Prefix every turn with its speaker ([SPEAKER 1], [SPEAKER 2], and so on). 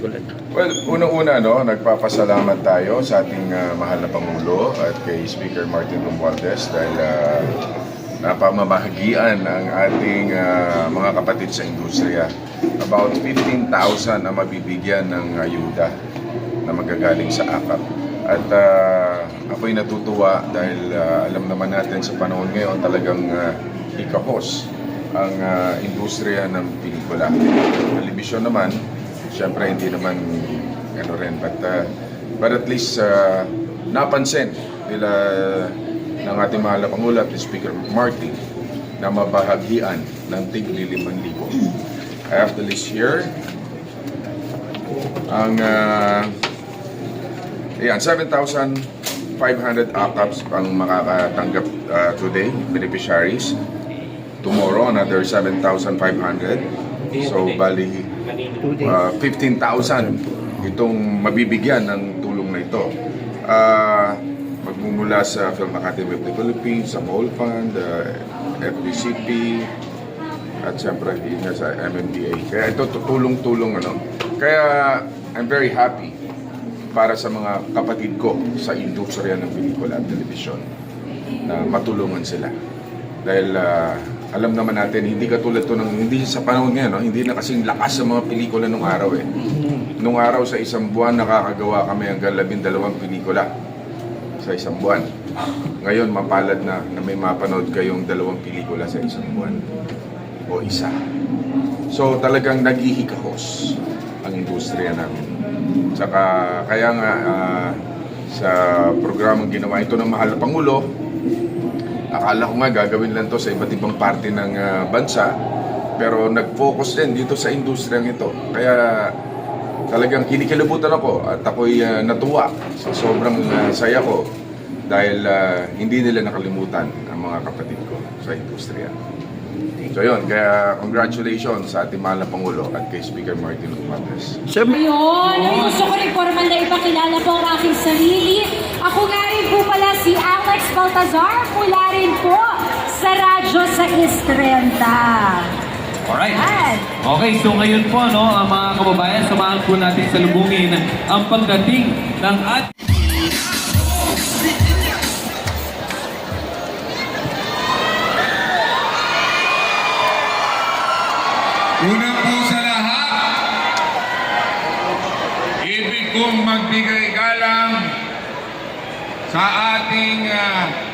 [SPEAKER 1] Bicolad.
[SPEAKER 2] Well, unang-una, no, nagpapasalamat tayo sa ating ah, mahal na Pangulo at kay Speaker Martin Romualdez dahil uh, napamamahagian ang ating ah, mga kapatid sa industriya. About 15,000 na mabibigyan ng ayuda na magagaling sa AKAP. At ah, ako'y natutuwa dahil ah, alam naman natin sa panahon ngayon talagang uh, ikahos ang ah, industriya ng pelikula. Telebisyon naman, syempre hindi naman ano rin, but, uh, but at least uh, napansin nila ng ating mahal na Pangulo at Speaker Martin na mabahagian ng tigli 5,000. I have the list here. Ang uh, Ayan, 7,500 ACAPs ang makakatanggap uh, today, beneficiaries. Tomorrow, another 7,500. So, bali, uh, 15,000 itong mabibigyan ng tulong na ito. Ah, magmumula sa Film Academy of the Philippines, sa Mall Fund, uh, FBCP, at siyempre yun nga sa MMDA. Kaya ito tulong-tulong ano. Kaya I'm very happy para sa mga kapatid ko sa industriya ng pelikula at telebisyon na matulungan sila. Dahil ah, alam naman natin, hindi katulad to ng, hindi sa panahon ngayon, no? hindi na kasing lakas sa mga pelikula nung araw eh. Nung araw sa isang buwan, nakakagawa kami hanggang labindalawang pelikula sa isang buwan. Ngayon, mapalad na na may mapanood kayong dalawang pelikula sa isang buwan o isa. So talagang naghihikahos ang industriya namin. Saka kaya nga ah, sa programang ginawa ito ng mahal na Pangulo, akala ko nga gagawin lang to sa iba't ibang parte ng ah, bansa, pero nag-focus din dito sa industriyang ito. Kaya talagang kinikilabutan ako at ako'y ah, natuwa sa sobrang ah, saya ko dahil ah, hindi nila nakalimutan ang mga kapatid ko sa industriya. So yun, kaya congratulations sa ating mahal na Pangulo at kay Speaker Martin Romualdez.
[SPEAKER 1] Sir,
[SPEAKER 3] Ayun, gusto ko rin formal na ipakilala po ang aking sarili. Ako nga rin po pala si Alex Baltazar, mula rin po sa Radyo sa Istrenta.
[SPEAKER 4] Alright. Okay, so ngayon po, no, ang mga kababayan, samahan po natin sa lubungin ang pagdating ng at
[SPEAKER 5] Una po sa lahat, ibig kong magbigay galang sa ating ah,